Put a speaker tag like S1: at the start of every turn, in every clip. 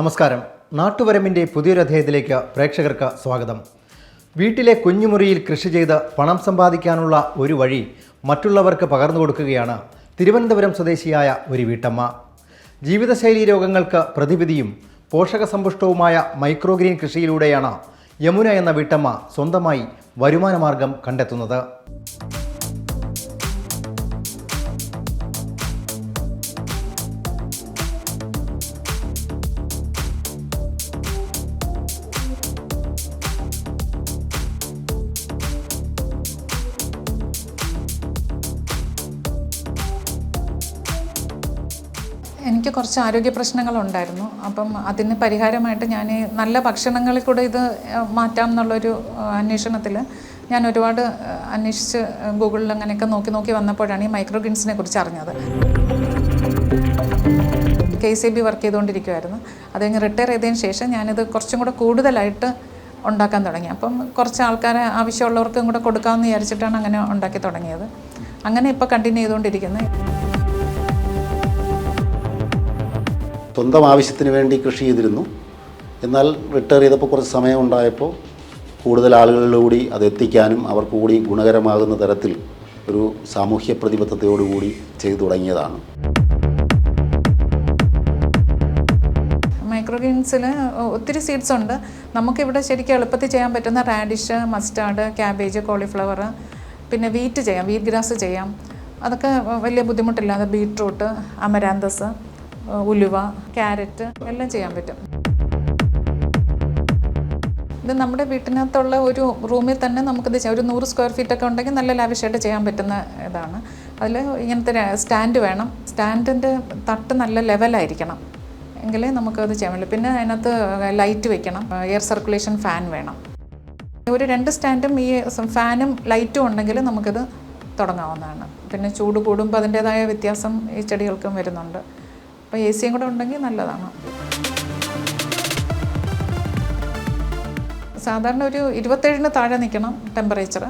S1: നമസ്കാരം. നാട്ടുവരമ്പിന്റെ പുതിയൊരധ്യായത്തിലേക്ക് പ്രേക്ഷകർക്ക് സ്വാഗതം. വീട്ടിലെ കുഞ്ഞുമുറിയിൽ കൃഷി ചെയ്ത് പണം സമ്പാദിക്കാനുള്ള ഒരു വഴി മറ്റുള്ളവർക്ക് പകർന്നു കൊടുക്കുകയാണ് തിരുവനന്തപുരം സ്വദേശിയായ ഒരു വീട്ടമ്മ. ജീവിതശൈലി രോഗങ്ങൾക്ക് പ്രതിവിധിയും പോഷകസമ്പുഷ്ടവുമായ മൈക്രോഗ്രീൻ കൃഷിയിലൂടെയാണ് യമുന എന്ന വീട്ടമ്മ സ്വന്തമായി വരുമാനമാർഗം കണ്ടെത്തുന്നത്.
S2: എനിക്ക് കുറച്ച് ആരോഗ്യ പ്രശ്നങ്ങളുണ്ടായിരുന്നു. അപ്പം അതിന് പരിഹാരമായിട്ട് ഞാൻ നല്ല ഭക്ഷണങ്ങളിൽ കൂടെ ഇത് മാറ്റാം എന്നുള്ളൊരു അന്വേഷണത്തിൽ ഞാൻ ഒരുപാട് അന്വേഷിച്ച് ഗൂഗിളിൽ അങ്ങനെയൊക്കെ നോക്കി നോക്കി വന്നപ്പോഴാണ് ഈ മൈക്രോഗ്രീൻസിനെ കുറിച്ച് അറിഞ്ഞത്. കെ സി ബി വർക്ക് ചെയ്തുകൊണ്ടിരിക്കുമായിരുന്നു അത് റിട്ടയർ ചെയ്തതിന് ശേഷം ഞാനിത് കുറച്ചും കൂടെ കൂടുതലായിട്ട് ഉണ്ടാക്കാൻ തുടങ്ങി. അപ്പം കുറച്ച് ആൾക്കാരെ ആവശ്യമുള്ളവർക്കും കൂടെ കൊടുക്കാമെന്ന് വിചാരിച്ചിട്ടാണ് അങ്ങനെ ഉണ്ടാക്കി തുടങ്ങിയത്. അങ്ങനെ ഇപ്പോൾ കണ്ടിന്യൂ ചെയ്തുകൊണ്ടിരിക്കുന്നത്
S3: സ്വന്തം ആവശ്യത്തിന് വേണ്ടി കൃഷി ചെയ്തിരുന്നു. എന്നാൽ റിട്ടയർ ചെയ്തപ്പോൾ കുറച്ച് സമയം ഉണ്ടായപ്പോൾ കൂടുതൽ ആളുകളിലൂടി അത് എത്തിക്കാനും അവർക്ക് കൂടി ഗുണകരമാകുന്ന തരത്തിൽ ഒരു സാമൂഹ്യ പ്രതിബദ്ധതയോടുകൂടി ചെയ്തു തുടങ്ങിയതാണ്.
S2: മൈക്രോഗ്രീൻസിൽ ഒത്തിരി സീഡ്സ് ഉണ്ട്. നമുക്കിവിടെ ശരിക്കും എളുപ്പത്തിൽ ചെയ്യാൻ പറ്റുന്ന റാഡിഷ് മസ്റ്റാർഡ് ക്യാബേജ് കോളിഫ്ലവർ പിന്നെ വീറ്റ് ചെയ്യാം വീറ്റ് ഗ്രാസ് ചെയ്യാം. അതൊക്കെ വലിയ ബുദ്ധിമുട്ടില്ലാതെ ബീട്രൂട്ട് അമരാന്തസ് ഉലുവ ക്യാരറ്റ് എല്ലാം ചെയ്യാൻ പറ്റും. ഇത് നമ്മുടെ വീട്ടിനകത്തുള്ള ഒരു റൂമിൽ തന്നെ നമുക്കിത് ചെയ്യാം. ഒരു നൂറ് സ്ക്വയർ ഫീറ്റ് ഒക്കെ ഉണ്ടെങ്കിൽ നല്ല ലാവിഷായിട്ട് ചെയ്യാൻ പറ്റുന്ന ഇതാണ്. അതിൽ ഇങ്ങനത്തെ സ്റ്റാൻഡ് വേണം. സ്റ്റാൻഡിന്റെ തട്ട് നല്ല ലെവലായിരിക്കണം എങ്കിലേ നമുക്കത് ചെയ്യാൻ പറ്റുള്ളൂ. പിന്നെ അതിനകത്ത് ലൈറ്റ് വെക്കണം. എയർ സർക്കുലേഷൻ ഫാൻ വേണം. ഒരു രണ്ട് സ്റ്റാൻഡും ഈ ഫാനും ലൈറ്റും ഉണ്ടെങ്കിൽ നമുക്കിത് തുടങ്ങാവുന്നതാണ്. പിന്നെ ചൂട് കൂടുമ്പോൾ അതിന്റേതായ വ്യത്യാസം ഈ ചെടികൾക്കും വരുന്നുണ്ട്. അപ്പോൾ എ സിയും കൂടെ ഉണ്ടെങ്കിൽ നല്ലതാണ്. സാധാരണ ഒരു ഇരുപത്തേഴിന് താഴെ നിൽക്കണം ടെമ്പറേച്ചർ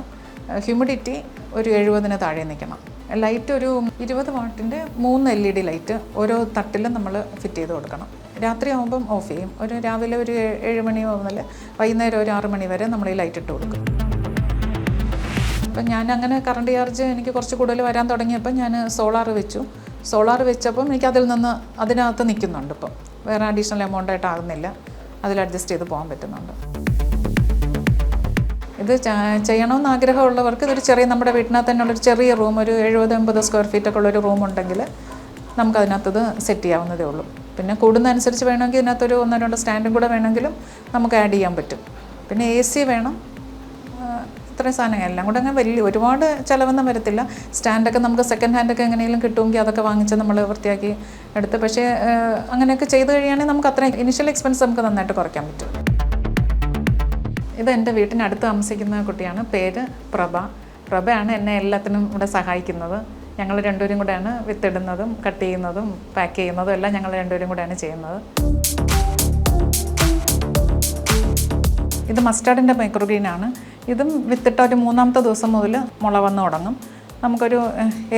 S2: ഹ്യൂമിഡിറ്റി ഒരു എഴുപതിന് താഴെ നിൽക്കണം. ലൈറ്റ് ഒരു ഇരുപത് വാട്ടിന്റെ മൂന്ന് എൽ ഇ ഡി ലൈറ്റ് ഓരോ തട്ടിലും നമ്മൾ ഫിറ്റ് ചെയ്ത് കൊടുക്കണം. രാത്രി ആകുമ്പം ഓഫ് ചെയ്യും. ഒരു രാവിലെ ഒരു ഏഴ് മണി മുതൽ വൈകുന്നേരം ഒരു ആറ് മണി വരെ നമ്മൾ ഈ ലൈറ്റ് ഇട്ട് കൊടുക്കും. അപ്പം ഞാൻ അങ്ങനെ കറണ്ട് ചാർജ് എനിക്ക് കുറച്ച് കൂടുതൽ വരാൻ തുടങ്ങിയപ്പോൾ ഞാൻ സോളാർ വെച്ചു. സോളാർ വെച്ചപ്പം എനിക്ക് അതിൽ നിന്ന് അതിനകത്ത് നിൽക്കുന്നുണ്ട് ഇപ്പം. വേറെ അഡീഷണൽ എമൗണ്ട് ആയിട്ട് ആകുന്നില്ല. അതിൽ അഡ്ജസ്റ്റ് ചെയ്ത് പോകാൻ പറ്റുന്നുണ്ട്. ഇത് ചെയ്യണമെന്ന് ആഗ്രഹമുള്ളവർക്ക് ഇതൊരു ചെറിയ നമ്മുടെ വീട്ടിനകത്ത് തന്നെ ഉള്ളൊരു ചെറിയ റൂം ഒരു എഴുപത് എൺപത് സ്ക്വയർ ഫീറ്റ് ഒക്കെ ഉള്ളൊരു റൂം ഉണ്ടെങ്കിൽ നമുക്കതിനകത്തത് സെറ്റ് ചെയ്യാവുന്നതേ ഉള്ളൂ. പിന്നെ കൂടുന്നതനുസരിച്ച് വേണമെങ്കിൽ ഇതിനകത്തൊരു ഒന്നോ രണ്ടോ സ്റ്റാൻഡും കൂടെ വേണമെങ്കിലും നമുക്ക് ആഡ് ചെയ്യാൻ പറ്റും. പിന്നെ എ സി വേണം. ഇത്രയും സാധനം എല്ലാം കൂടെ അങ്ങനെ വലിയ ഒരുപാട് ചിലവൊന്നും വരത്തില്ല. സ്റ്റാൻഡൊക്കെ നമുക്ക് സെക്കൻഡ് ഹാൻഡൊക്കെ എങ്ങനെയെങ്കിലും കിട്ടുമെങ്കിൽ അതൊക്കെ വാങ്ങിച്ച് നമ്മൾ വൃത്തിയാക്കി എടുത്ത്. പക്ഷേ അങ്ങനെയൊക്കെ ചെയ്ത് കഴിയുകയാണെങ്കിൽ നമുക്ക് അത്രയും ഇനിഷ്യൽ എക്സ്പെൻസ് നമുക്ക് നന്നായിട്ട് കുറയ്ക്കാൻ പറ്റും. ഇത് എന്റെ വീട്ടിനടുത്ത് താമസിക്കുന്ന കുട്ടിയാണ്. പേര് പ്രഭ. പ്രഭയാണ് എന്നെ എല്ലാത്തിനും ഇവിടെ സഹായിക്കുന്നത്. ഞങ്ങൾ രണ്ടുപേരും കൂടെയാണ് വിത്തിടുന്നതും കട്ട് ചെയ്യുന്നതും പാക്ക് ചെയ്യുന്നതും എല്ലാം ഞങ്ങൾ രണ്ടുപേരും കൂടെയാണ് ചെയ്യുന്നത്. ഇത് മസ്റ്റാർഡിന്റെ മൈക്രോഗ്രീനാണ് ഇതും വിത്തിട്ട ഒരു മൂന്നാമത്തെ ദിവസം മുതൽ മുള വന്ന് തുടങ്ങും. നമുക്കൊരു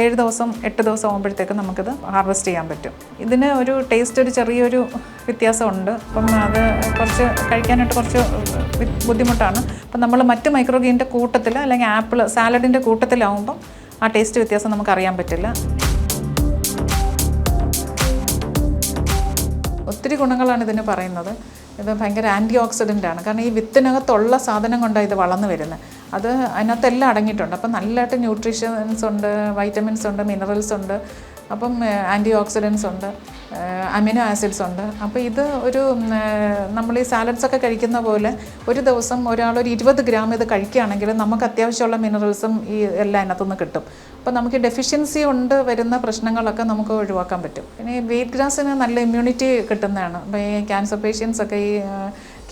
S2: ഏഴ് ദിവസം എട്ട് ദിവസം ആകുമ്പോഴത്തേക്കും നമുക്കിത് ഹാർവെസ്റ്റ് ചെയ്യാൻ പറ്റും. ഇതിന് ഒരു ടേസ്റ്റ് ഒരു ചെറിയൊരു വ്യത്യാസമുണ്ട്. അപ്പം അത് കുറച്ച് കഴിക്കാനായിട്ട് കുറച്ച് ബുദ്ധിമുട്ടാണ്. അപ്പം നമ്മൾ മറ്റ് മൈക്രോഗ്രീന്റെ കൂട്ടത്തിൽ അല്ലെങ്കിൽ ആപ്പിൾ സാലഡിന്റെ കൂട്ടത്തിലാവുമ്പം ആ ടേസ്റ്റ് വ്യത്യാസം നമുക്ക് അറിയാൻ പറ്റില്ല. ഒത്തിരി ഗുണങ്ങളാണ് ഇതിന് പറയുന്നത്. ഇത് ഭയങ്കര ആന്റി ഓക്സിഡന്റ് ആണ്. കാരണം ഈ വിത്തിനകത്തുള്ള സാധനം കൊണ്ടാണ് ഇത് വളർന്നു വരുന്നത് അത് അതിനകത്തെല്ലാം അടങ്ങിയിട്ടുണ്ട്. അപ്പോൾ നല്ലതായിട്ട് ന്യൂട്രീഷൻസ് ഉണ്ട് വൈറ്റമിൻസ് ഉണ്ട് മിനറൽസ് ഉണ്ട്. അപ്പം ആന്റി ഓക്സിഡൻസ് ഉണ്ട് അമിനോ ആസിഡ്സ് ഉണ്ട്. അപ്പോൾ ഇത് ഒരു നമ്മൾ ഈ സാലഡ്സ് ഒക്കെ കഴിക്കുന്ന പോലെ ഒരു ദിവസം ഒരാൾ ഒരു ഇരുപത് ഗ്രാം ഇത് കഴിക്കുകയാണെങ്കിൽ നമുക്ക് അത്യാവശ്യമുള്ള മിനറൽസും ഈ എല്ലാം അതിനകത്തുനിന്ന് കിട്ടും. അപ്പോൾ നമുക്ക് ഡെഫിഷ്യൻസി കൊണ്ട് വരുന്ന പ്രശ്നങ്ങളൊക്കെ നമുക്ക് ഒഴിവാക്കാൻ പറ്റും. പിന്നെ വെയിറ്റ് ഗ്രാസിന് നല്ല ഇമ്മ്യൂണിറ്റി കിട്ടുന്നതാണ്. അപ്പോൾ ഈ ക്യാൻസർ പേഷ്യൻസ് ഒക്കെ ഈ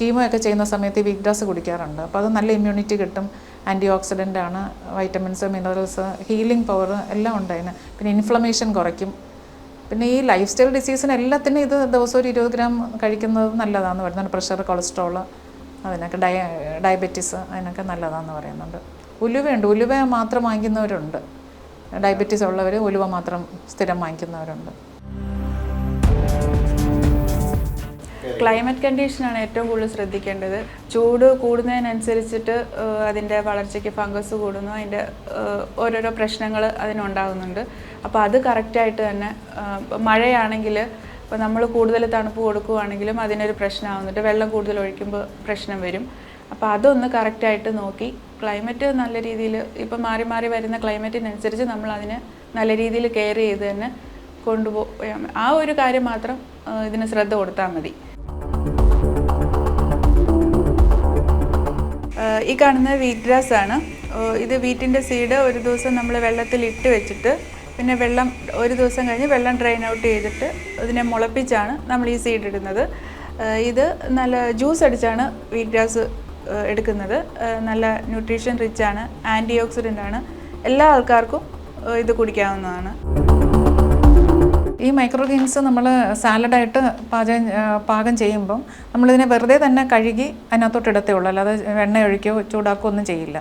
S2: കീമോ ഒക്കെ ചെയ്യുന്ന സമയത്ത് ഗ്രാസ് കുടിക്കാറുണ്ട്. അപ്പോൾ അത് നല്ല ഇമ്മ്യൂണിറ്റി കിട്ടും. ആന്റി ഓക്സിഡന്റ് ആണ് വൈറ്റമിൻസ് മിനറൽസ് ഹീലിംഗ് പവർ എല്ലാം ഉണ്ട് അതിന് പിന്നെ ഇൻഫ്ലമേഷൻ കുറയ്ക്കും. പിന്നെ ഈ ലൈഫ് സ്റ്റൈൽ ഡിസീസിന് എല്ലാത്തിനും ഇത് ദിവസം ഒരു ഇരുപത് ഗ്രാം കഴിക്കുന്നത് നല്ലതാണെന്ന് പറയുന്നുണ്ട്. പ്രഷർ കൊളസ്ട്രോൾ അതിനൊക്കെ ഡയ ഡയബറ്റീസ് അതിനൊക്കെ നല്ലതാണെന്ന് പറയുന്നുണ്ട്. ഉലുവയുണ്ട് ഉലുവ മാത്രം വാങ്ങിക്കുന്നവരുണ്ട്. ഡയബറ്റീസ് ഉള്ളവർ ഉലുവ മാത്രം സ്ഥിരം വാങ്ങിക്കുന്നവരുണ്ട്.
S4: ക്ലൈമറ്റ് കണ്ടീഷനാണ് ഏറ്റവും കൂടുതൽ ശ്രദ്ധിക്കേണ്ടത്. ചൂട് കൂടുന്നതിനനുസരിച്ചിട്ട് അതിന്റെ വളർച്ചയ്ക്ക് ഫംഗസ് കൂടുന്നു. അതിന്റെ ഓരോരോ പ്രശ്നങ്ങൾ അതിനുണ്ടാകുന്നുണ്ട് അപ്പോൾ അത് കറക്റ്റായിട്ട് തന്നെ മഴയാണെങ്കിൽ ഇപ്പോൾ നമ്മൾ കൂടുതൽ തണുപ്പ് കൊടുക്കുകയാണെങ്കിലും അതിനൊരു പ്രശ്നമാകുന്നുണ്ട് വെള്ളം കൂടുതൽ ഒഴിക്കുമ്പോൾ പ്രശ്നം വരും. അപ്പോൾ അതൊന്ന് കറക്റ്റായിട്ട് നോക്കി. ക്ലൈമറ്റ് നല്ല രീതിയിൽ ഇപ്പോൾ മാറി മാറി വരുന്ന ക്ലൈമറ്റിനനുസരിച്ച് നമ്മൾ അതിനെ നല്ല രീതിയിൽ കെയർ ചെയ്ത് തന്നെ കൊണ്ടുപോയാൽ ആ ഒരു കാര്യം മാത്രം ഇതിന് ശ്രദ്ധ കൊടുത്താൽ മതി. ഈ കാണുന്നത് വീറ്റ് ഗ്രാസ് ആണ്. ഇത് വീറ്റിന്റെ സീഡ് ഒരു ദിവസം നമ്മൾ വെള്ളത്തിൽ ഇട്ട് വെച്ചിട്ട് പിന്നെ വെള്ളം ഒരു ദിവസം കഴിഞ്ഞ് വെള്ളം ഡ്രെയിൻ ഔട്ട് ചെയ്തിട്ട് അതിനെ മുളപ്പിച്ചാണ് നമ്മൾ ഈ സീഡ് ഇടുന്നത്. ഇത് നല്ല ജ്യൂസ് അടിച്ചാണ് വീറ്റ് ഗ്രാസ് എടുക്കുന്നത്. നല്ല ന്യൂട്രീഷൻ റിച്ച് ആണ് ആന്റി ഓക്സിഡന്റ് ആണ്. എല്ലാ ആൾക്കാർക്കും ഇത് കുടിക്കാവുന്നതാണ്.
S2: ഈ മൈക്രോ ഗ്രീൻസ് നമ്മൾ സാലഡായിട്ട് പാചകം പാകം ചെയ്യുമ്പം നമ്മളിതിനെ വെറുതെ തന്നെ കഴുകി അതിനകത്തോട്ട് ഇടത്തേ ഉള്ളൂ. അല്ലാതെ എണ്ണ ഒഴിക്കുകയോ ചൂടാക്കുകയോ ഒന്നും ചെയ്യില്ല.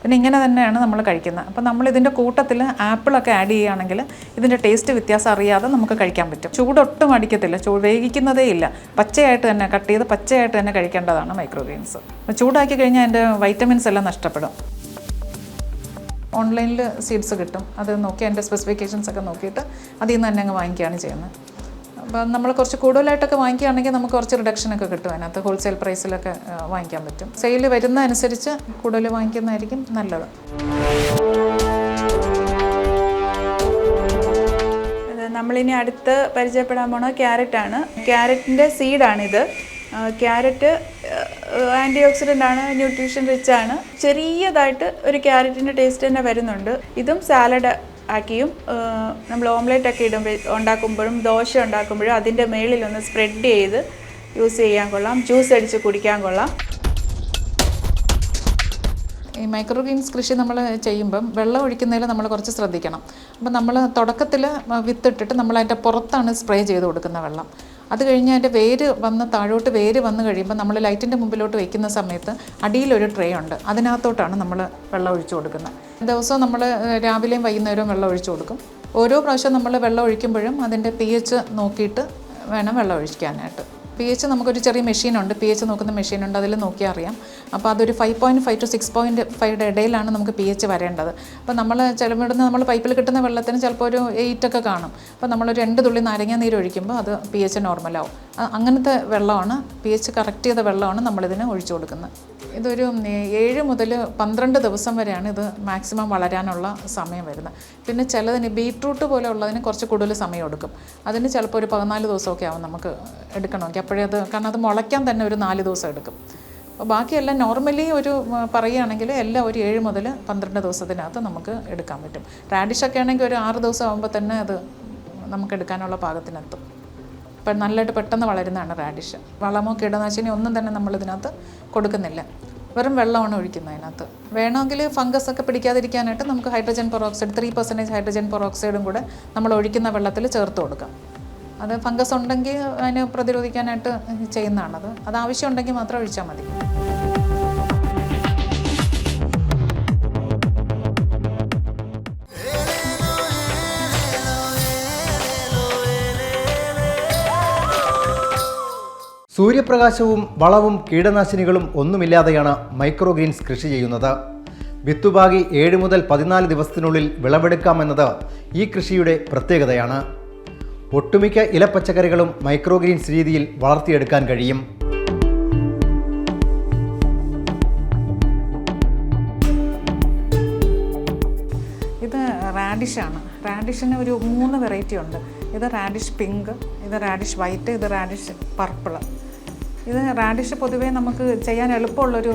S2: പിന്നെ ഇങ്ങനെ തന്നെയാണ് നമ്മൾ കഴിക്കുന്നത്. അപ്പം നമ്മൾ ഇതിന്റെ കൂട്ടത്തിൽ ആപ്പിളൊക്കെ ആഡ് ചെയ്യുകയാണെങ്കിൽ ഇതിന്റെ ടേസ്റ്റ് വ്യത്യാസം അറിയാതെ നമുക്ക് കഴിക്കാൻ പറ്റും. ചൂടൊട്ടും അടിക്കത്തില്ല. ചൂ വേവിക്കുന്നതേ ഇല്ല. പച്ചയായിട്ട് തന്നെ കട്ട് ചെയ്ത് പച്ചയായിട്ട് തന്നെ കഴിക്കേണ്ടതാണ് മൈക്രോഗ്രീൻസ് ചൂടാക്കി കഴിഞ്ഞാൽ അതിന്റെ വൈറ്റമിൻസ് എല്ലാം നഷ്ടപ്പെടും. ഓൺലൈനിൽ സീഡ്സ് കിട്ടും. അത് നോക്കി അതിന്റെ സ്പെസിഫിക്കേഷൻസ് ഒക്കെ നോക്കിയിട്ട് അതിൽ നിന്ന് തന്നെ അങ്ങ് വാങ്ങിക്കുകയാണ് ചെയ്യുന്നത്. അപ്പം നമ്മൾ കുറച്ച് കൂടുതലായിട്ടൊക്കെ വാങ്ങിക്കുകയാണെങ്കിൽ നമുക്ക് കുറച്ച് റിഡക്ഷൻ ഒക്കെ കിട്ടും അതിനകത്ത്. ഹോൾസെയിൽ പ്രൈസിലൊക്കെ വാങ്ങിക്കാൻ പറ്റും. സെയിൽ വരുന്ന അനുസരിച്ച് കൂടുതൽ വാങ്ങിക്കുന്നതായിരിക്കും നല്ലത്.
S4: നമ്മളിനി അടുത്ത് പരിചയപ്പെടാൻ പോണത് ക്യാരറ്റ് ആണ് ക്യാരറ്റിന്റെ സീഡാണിത് ക്യാരറ്റ് ആന്റി ഓക്സിഡന്റ് ആണ് ന്യൂട്രീഷൻ റിച്ച് ആണ്. ചെറിയതായിട്ട് ഒരു ക്യാരറ്റിന്റെ ടേസ്റ്റ് തന്നെ വരുന്നുണ്ട്. ഇതും സാലഡ് ആക്കിയും നമ്മൾ ഓംലെറ്റ് ഒക്കെ ഇടുമ്പോൾ ഉണ്ടാക്കുമ്പോഴും ദോശ ഉണ്ടാക്കുമ്പോഴും അതിന്റെ മേളിലൊന്ന് സ്പ്രെഡ് ചെയ്ത് യൂസ് ചെയ്യാൻ കൊള്ളാം. ജ്യൂസ് അടിച്ച് കുടിക്കാൻ കൊള്ളാം.
S2: ഈ മൈക്രോഗ്രീൻസ് കൃഷി നമ്മൾ ചെയ്യുമ്പം വെള്ളം ഒഴിക്കുന്നതിൽ നമ്മൾ കുറച്ച് ശ്രദ്ധിക്കണം. അപ്പം നമ്മൾ തുടക്കത്തിൽ വിത്തിട്ടിട്ട് നമ്മൾ അതിന്റെ പുറത്താണ് സ്പ്രേ ചെയ്ത് കൊടുക്കുന്ന വെള്ളം. അത് കഴിഞ്ഞ് അതിന്റെ വേര് വന്ന് താഴോട്ട് വേര് വന്ന് കഴിയുമ്പോൾ നമ്മൾ ലൈറ്റിന്റെ മുമ്പിലോട്ട് വയ്ക്കുന്ന സമയത്ത് അടിയിലൊരു ട്രേ ഉണ്ട്. അതിനകത്തോട്ടാണ് നമ്മൾ വെള്ളം ഒഴിച്ചു കൊടുക്കുന്നത്. ദിവസവും നമ്മൾ രാവിലെയും വൈകുന്നേരവും വെള്ളം ഒഴിച്ചു കൊടുക്കും. ഓരോ പ്രാവശ്യം നമ്മൾ വെള്ളം ഒഴിക്കുമ്പോഴും അതിന്റെ പി എച്ച് നോക്കിയിട്ട് വേണം വെള്ളം ഒഴിക്കാനായിട്ട്. പി എച്ച് നമുക്കൊരു ചെറിയ മെഷീനുണ്ട്. പി എച്ച് നോക്കുന്ന മെഷീനുണ്ട്. അതിൽ നോക്കിയാൽ അറിയാം. അപ്പോൾ അതൊരു five point five to six point ഫൈവയുടെ ഇടയിലാണ് നമുക്ക് പി എച്ച് വരേണ്ടത്. അപ്പോൾ നമ്മൾ ചിലവിടുന്ന് നമ്മൾ പൈപ്പിൽ കിട്ടുന്ന വെള്ളത്തിന് ചിലപ്പോൾ ഒരു എയ്റ്റ് ഒക്കെ കാണും. അപ്പോൾ നമ്മൾ രണ്ട് തുള്ളി നാരങ്ങ നീര് ഒഴിക്കുമ്പോൾ അത് പി എച്ച് നോർമലാവും അങ്ങനത്തെ വെള്ളമാണ് പി എച്ച് കറക്റ്റ് ചെയ്ത വെള്ളമാണ് നമ്മളിതിന് ഒഴിച്ചു കൊടുക്കുന്നത്. ഇതൊരു ഏഴ് മുതൽ പന്ത്രണ്ട് ദിവസം വരെയാണ് ഇത് മാക്സിമം വളരാനുള്ള സമയം വരുന്നത്. പിന്നെ ചിലതിന് ബീട്രൂട്ട് പോലെ ഉള്ളതിന് കുറച്ച് കൂടുതൽ സമയം എടുക്കും. അതിന് ചിലപ്പോൾ ഒരു പതിനാല് ദിവസമൊക്കെ ആവും നമുക്ക് എടുക്കണമെങ്കിൽ. അപ്പോഴേ അത് കാരണം അത് മുളയ്ക്കാൻ തന്നെ ഒരു നാല് ദിവസം എടുക്കും. അപ്പോൾ ബാക്കിയെല്ലാം നോർമലി ഒരു പറയുകയാണെങ്കിൽ എല്ലാം ഒരു ഏഴ് മുതൽ പന്ത്രണ്ട് ദിവസത്തിനകത്ത് നമുക്ക് എടുക്കാൻ പറ്റും. റാഡിഷൊക്കെ ആണെങ്കിൽ ഒരു ആറ് ദിവസം ആകുമ്പോൾ തന്നെ അത് നമുക്ക് എടുക്കാനുള്ള പാകത്തിനെത്തും. ഇപ്പം നല്ലതായിട്ട് പെട്ടെന്ന് വളരുന്നതാണ് റാഡിഷ് വളമോ കീടനാശിനി ഒന്നും തന്നെ നമ്മൾ ഇതിനകത്ത് കൊടുക്കുന്നില്ല. വെറും വെള്ളമാണ് ഒഴിക്കുന്നത് അതിനകത്ത്. വേണമെങ്കിൽ ഫംഗസ് ഒക്കെ പിടിക്കാതിരിക്കാനായിട്ട് നമുക്ക് hydrogen peroxide three percentage hydrogen പെറോക്സൈഡും കൂടെ നമ്മൾ ഒഴിക്കുന്ന വെള്ളത്തിൽ ചേർത്ത് കൊടുക്കാം. അത് ഫംഗസ് ഉണ്ടെങ്കിൽ അതിനെ പ്രതിരോധിക്കാനായിട്ട് ചെയ്യുന്നതാണത്. അത് ആവശ്യമുണ്ടെങ്കിൽ മാത്രം ഒഴിച്ചാൽ മതി.
S1: സൂര്യപ്രകാശവും വളവും കീടനാശിനികളും ഒന്നുമില്ലാതെയാണ് മൈക്രോഗ്രീൻസ് കൃഷി ചെയ്യുന്നത്. വിത്തുപാകി ഏഴ് മുതൽ പതിനാല് ദിവസത്തിനുള്ളിൽ വിളവെടുക്കാമെന്നത് ഈ കൃഷിയുടെ പ്രത്യേകതയാണ്. ഒട്ടുമിക്ക ഇലപ്പച്ചക്കറികളും മൈക്രോഗ്രീൻസ് രീതിയിൽ വളർത്തിയെടുക്കാൻ കഴിയും.
S2: ഇത് റാഡിഷാണ് റാഡിഷിന് ഒരു മൂന്ന് വെറൈറ്റി ഉണ്ട്. ഇത് റാഡിഷ് പിങ്ക് ഇത് റാഡിഷ് വൈറ്റ് ഇത് റാഡിഷ് പർപ്പിൾ ഇത് റാഡിഷ് പൊതുവേ നമുക്ക് ചെയ്യാൻ എളുപ്പമുള്ളൊരു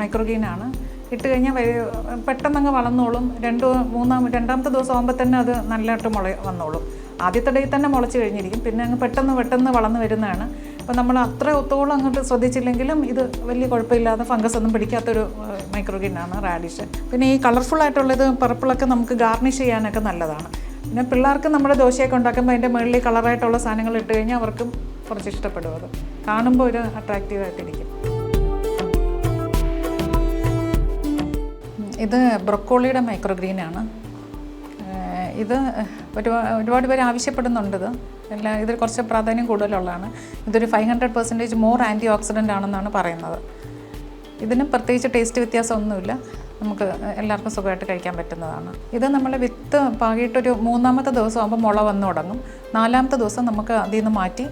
S2: മൈക്രോഗ്രീനാണ് ഇട്ട് കഴിഞ്ഞാൽ പെട്ടെന്നങ്ങ് വളർന്നോളും. രണ്ട് മൂന്നാം രണ്ടാമത്തെ ദിവസം ആകുമ്പോൾ തന്നെ അത് നല്ലതായിട്ട് മുള വന്നോളും. ആദ്യത്തെ ഡേ തന്നെ മുളച്ച് കഴിഞ്ഞിരിക്കും. പിന്നെ അങ്ങ് പെട്ടെന്ന് പെട്ടെന്ന് വളർന്നു വരുന്നതാണ്. അപ്പോൾ നമ്മൾ അത്ര ഒത്തോളം അങ്ങോട്ട് ശ്രദ്ധിച്ചില്ലെങ്കിലും ഇത് വലിയ കുഴപ്പമില്ലാതെ ഫംഗസ് ഒന്നും പിടിക്കാത്തൊരു മൈക്രോഗിനാണ് റാഡിഷ് പിന്നെ ഈ കളർഫുൾ ആയിട്ടുള്ളത് പർപ്പിളൊക്കെ നമുക്ക് ഗാർണിഷ് ചെയ്യാനൊക്കെ നല്ലതാണ്. പിന്നെ പിള്ളേർക്ക് നമ്മുടെ ദോശയൊക്കെ ഉണ്ടാക്കുമ്പോൾ അതിന്റെ മുകളിൽ കളറായിട്ടുള്ള സാധനങ്ങൾ ഇട്ട് കഴിഞ്ഞാൽ അവർക്കും കുറച്ച് ഇഷ്ടപ്പെടും അത്. കാണുമ്പോൾ ഒരു അട്രാക്റ്റീവ് ആയിട്ടിരിക്കും ഇത് ബ്രൊക്കോളിയുടെ മൈക്രോഗ്രീനാണ് ഇത് ഒരുപാട് പേര് ആവശ്യപ്പെടുന്നുണ്ട് ഇത് എല്ലാ ഇതിൽ കുറച്ച് പ്രാധാന്യം കൂടുതലുള്ളതാണ്. ഇതൊരു five hundred percentage more antioxidant ആണെന്നാണ് പറയുന്നത്. ഇതിന് പ്രത്യേകിച്ച് ടേസ്റ്റ് വ്യത്യാസമൊന്നുമില്ല. നമുക്ക് എല്ലാവർക്കും സുഖമായിട്ട് കഴിക്കാൻ പറ്റുന്നതാണ്. ഇത് നമ്മൾ വിത്ത് പാകിയിട്ടൊരു മൂന്നാമത്തെ ദിവസം ആകുമ്പോൾ മുള വന്നു തുടങ്ങും. നാലാമത്തെ ദിവസം നമുക്ക് അതിൽ നിന്ന് മാറ്റി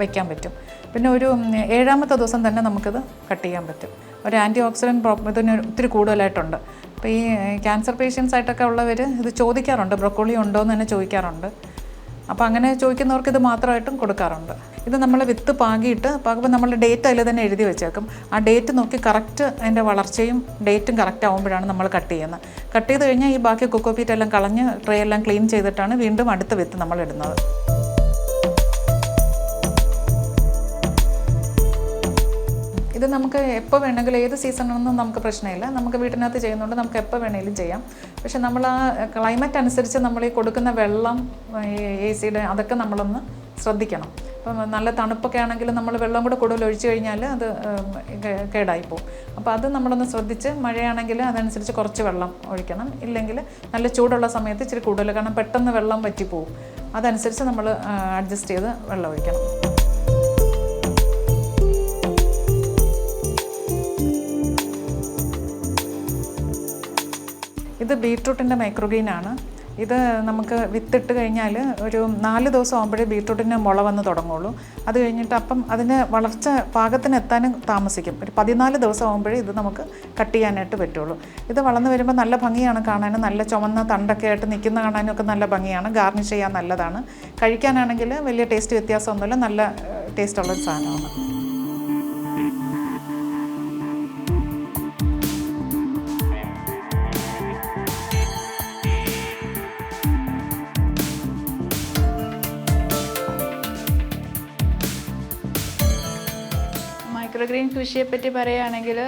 S2: വയ്ക്കാൻ പറ്റും. പിന്നെ ഒരു ഏഴാമത്തെ ദിവസം തന്നെ നമുക്കിത് കട്ട് ചെയ്യാൻ പറ്റും. ഒരു ആന്റി ഓക്സിഡന്റ് ഇതിന് ഒത്തിരി കൂടുതലായിട്ടുണ്ട്. അപ്പോൾ ഈ ക്യാൻസർ പേഷ്യൻസ് ആയിട്ടൊക്കെ ഉള്ളവർ ഇത് ചോദിക്കാറുണ്ട്. ബ്രൊക്കോളി ഉണ്ടോ എന്ന് തന്നെ ചോദിക്കാറുണ്ട്. അപ്പോൾ അങ്ങനെ ചോദിക്കുന്നവർക്ക് ഇത് മാത്രമായിട്ടും കൊടുക്കാറുണ്ട്. ഇത് നമ്മൾ വിത്ത് പാകിയിട്ട് പാകുമ്പോൾ നമ്മൾ ഡേറ്റ് അതിൽ തന്നെ എഴുതി വെച്ചേക്കും. ആ ഡേറ്റ് നോക്കി കറക്റ്റ് അതിന്റെ വളർച്ചയും ഡേറ്റും കറക്റ്റ് ആകുമ്പോഴാണ് നമ്മൾ കട്ട് ചെയ്യുന്നത്. കട്ട് ചെയ്ത് കഴിഞ്ഞാൽ ഈ ബാക്കി കൊക്കോപീറ്റ് എല്ലാം കളഞ്ഞ് ട്രേ എല്ലാം ക്ലീൻ ചെയ്തിട്ടാണ് വീണ്ടും അടുത്ത വിത്ത് നമ്മൾ ഇടുന്നത്. ഇത് നമുക്ക് എപ്പോൾ വേണമെങ്കിലും ഏത് സീസണൊന്നും നമുക്ക് പ്രശ്നമില്ല. നമുക്ക് വീട്ടിനകത്ത് ചെയ്യുന്നതുകൊണ്ട് നമുക്ക് എപ്പോൾ വേണമെങ്കിലും ചെയ്യാം. പക്ഷെ നമ്മൾ ആ ക്ലൈമറ്റ് അനുസരിച്ച് നമ്മൾ ഈ കൊടുക്കുന്ന വെള്ളം എ സിയുടെ അതൊക്കെ നമ്മളൊന്ന് ശ്രദ്ധിക്കണം. ഇപ്പം നല്ല തണുപ്പൊക്കെ ആണെങ്കിൽ നമ്മൾ വെള്ളം കൂടെ കൂടുതൽ ഒഴിച്ചു കഴിഞ്ഞാൽ അത് കേടായി പോകും. അപ്പോൾ അത് നമ്മളൊന്ന് ശ്രദ്ധിച്ച് മഴയാണെങ്കിൽ അതനുസരിച്ച് കുറച്ച് വെള്ളം ഒഴിക്കണം. ഇല്ലെങ്കിൽ നല്ല ചൂടുള്ള സമയത്ത് ഇച്ചിരി കൂടുതൽ കാരണം പെട്ടെന്ന് വെള്ളം വറ്റിപ്പോവും. അതനുസരിച്ച് നമ്മൾ അഡ്ജസ്റ്റ് ചെയ്ത് വെള്ളം ഒഴിക്കണം. ബീട്രൂട്ടിന്റെ മൈക്രോഗ്രീനാണ് ഇത് നമുക്ക് വിത്തിട്ട് കഴിഞ്ഞാൽ ഒരു നാല് ദിവസം ആകുമ്പോഴേ ബീട്രൂട്ടിന് മുള വന്ന് തുടങ്ങുള്ളൂ. അത് കഴിഞ്ഞിട്ട് അപ്പം അതിന് വളർച്ച പാകത്തിനെത്താനും താമസിക്കും. ഒരു പതിനാല് ദിവസം ആകുമ്പോഴേ ഇത് നമുക്ക് കട്ട് ചെയ്യാനായിട്ട് പറ്റുള്ളൂ. ഇത് വളർന്നു വരുമ്പോൾ നല്ല ഭംഗിയാണ് കാണാനും നല്ല ചുമന്ന തണ്ടൊക്കെ ആയിട്ട് നിൽക്കുന്ന കാണാനും ഒക്കെ നല്ല ഭംഗിയാണ്. ഗാർണിഷ് ചെയ്യാൻ നല്ലതാണ്. കഴിക്കാനാണെങ്കിൽ വലിയ ടേസ്റ്റ് വ്യത്യാസമൊന്നുമില്ല. നല്ല ടേസ്റ്റ് ഒരു സാധനമാണ്.
S4: കൃഷിയെപ്പറ്റി പറയുകയാണെങ്കിൽ